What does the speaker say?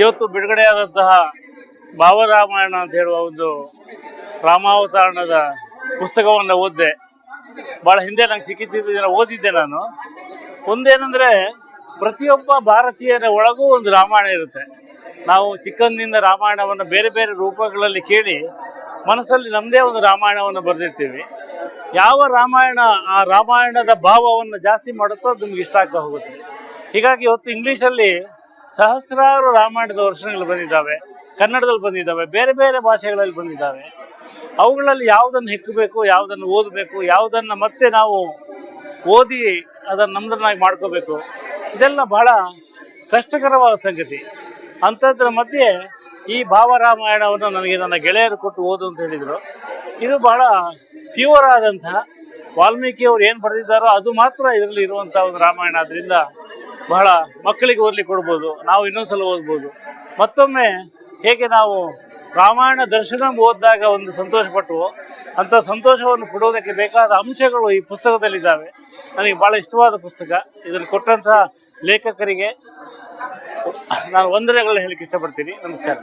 ಇವತ್ತು ಬಿಡುಗಡೆಯಾದಂತಹ ಭಾವರಾಮಾಯಣ ಅಂತ ಹೇಳುವ ಒಂದು ರಾಮಾವತಾರಣದ ಪುಸ್ತಕವನ್ನು ಓದಿದೆ. ಭಾಳ ಹಿಂದೆ ನಂಗೆ ಸಿಕ್ಕಿದ್ದಿದ್ದು ಜನ ಓದಿದ್ದೆ ನಾನು. ಒಂದೇನೆಂದರೆ, ಪ್ರತಿಯೊಬ್ಬ ಭಾರತೀಯರ ಒಳಗೂ ಒಂದು ರಾಮಾಯಣ ಇರುತ್ತೆ. ನಾವು ಚಿಕ್ಕಂದಿನಿಂದ ರಾಮಾಯಣವನ್ನು ಬೇರೆ ಬೇರೆ ರೂಪಗಳಲ್ಲಿ ಕೇಳಿ, ಮನಸ್ಸಲ್ಲಿ ನಮ್ಮದೇ ಒಂದು ರಾಮಾಯಣವನ್ನು ಬರೆದಿರ್ತೀವಿ. ಯಾವ ರಾಮಾಯಣ ಆ ರಾಮಾಯಣದ ಭಾವವನ್ನು ಜಾಸ್ತಿ ಮಾಡುತ್ತೋ ಅದು ನಿಮ್ಗೆ ಇಷ್ಟ ಆಗ್ತಾ ಹೋಗುತ್ತೆ. ಹೀಗಾಗಿ ಇವತ್ತು ಇಂಗ್ಲೀಷಲ್ಲಿ ಸಹಸ್ರಾರು ರಾಮಾಯಣದ ವರ್ಷಗಳು ಬಂದಿದ್ದಾವೆ, ಕನ್ನಡದಲ್ಲಿ ಬಂದಿದ್ದಾವೆ, ಬೇರೆ ಬೇರೆ ಭಾಷೆಗಳಲ್ಲಿ ಬಂದಿದ್ದಾವೆ. ಅವುಗಳಲ್ಲಿ ಯಾವುದನ್ನು ಹೆಕ್ಕಬೇಕು, ಯಾವುದನ್ನು ಓದಬೇಕು, ಯಾವುದನ್ನು ಮತ್ತೆ ನಾವು ಓದಿ ಅದನ್ನು ನಮ್ಮದನ್ನಾಗಿ ಮಾಡ್ಕೋಬೇಕು, ಇದೆಲ್ಲ ಬಹಳ ಕಷ್ಟಕರವಾದ ಸಂಗತಿ. ಅಂಥದ್ರ ಮಧ್ಯೆ ಈ ಭಾವರಾಮಾಯಣವನ್ನು ನನಗೆ ನನ್ನ ಗೆಳೆಯರು ಕೊಟ್ಟು ಓದು ಅಂತ ಹೇಳಿದರು. ಇದು ಬಹಳ ಪ್ಯೂರ್ ಆದಂತಹ ವಾಲ್ಮೀಕಿಯವರು ಏನು ಬರೆದಿದ್ದಾರೋ ಅದು ಮಾತ್ರ ಇದರಲ್ಲಿ ಇರುವಂಥ ಒಂದು ರಾಮಾಯಣ. ಅದರಿಂದ ಬಹಳ ಮಕ್ಕಳಿಗೆ ಓದಲಿಕ್ಕೆ ಕೊಡ್ಬೋದು, ನಾವು ಇನ್ನೊಂದ್ಸಲ ಓದ್ಬೋದು. ಮತ್ತೊಮ್ಮೆ ಹೇಗೆ ನಾವು ರಾಮಾಯಣ ದರ್ಶನ ಓದಿದಾಗ ಒಂದು ಸಂತೋಷಪಟ್ಟು, ಅಂಥ ಸಂತೋಷವನ್ನು ಕೊಡೋದಕ್ಕೆ ಬೇಕಾದ ಅಂಶಗಳು ಈ ಪುಸ್ತಕದಲ್ಲಿದ್ದಾವೆ. ನನಗೆ ಭಾಳ ಇಷ್ಟವಾದ ಪುಸ್ತಕ. ಇದನ್ನು ಕೊಟ್ಟಂತಹ ಲೇಖಕರಿಗೆ ನಾನು ವಂದನೆಗಳನ್ನ ಹೇಳಕ್ಕೆ ಇಷ್ಟಪಡ್ತೀನಿ. ನಮಸ್ಕಾರ.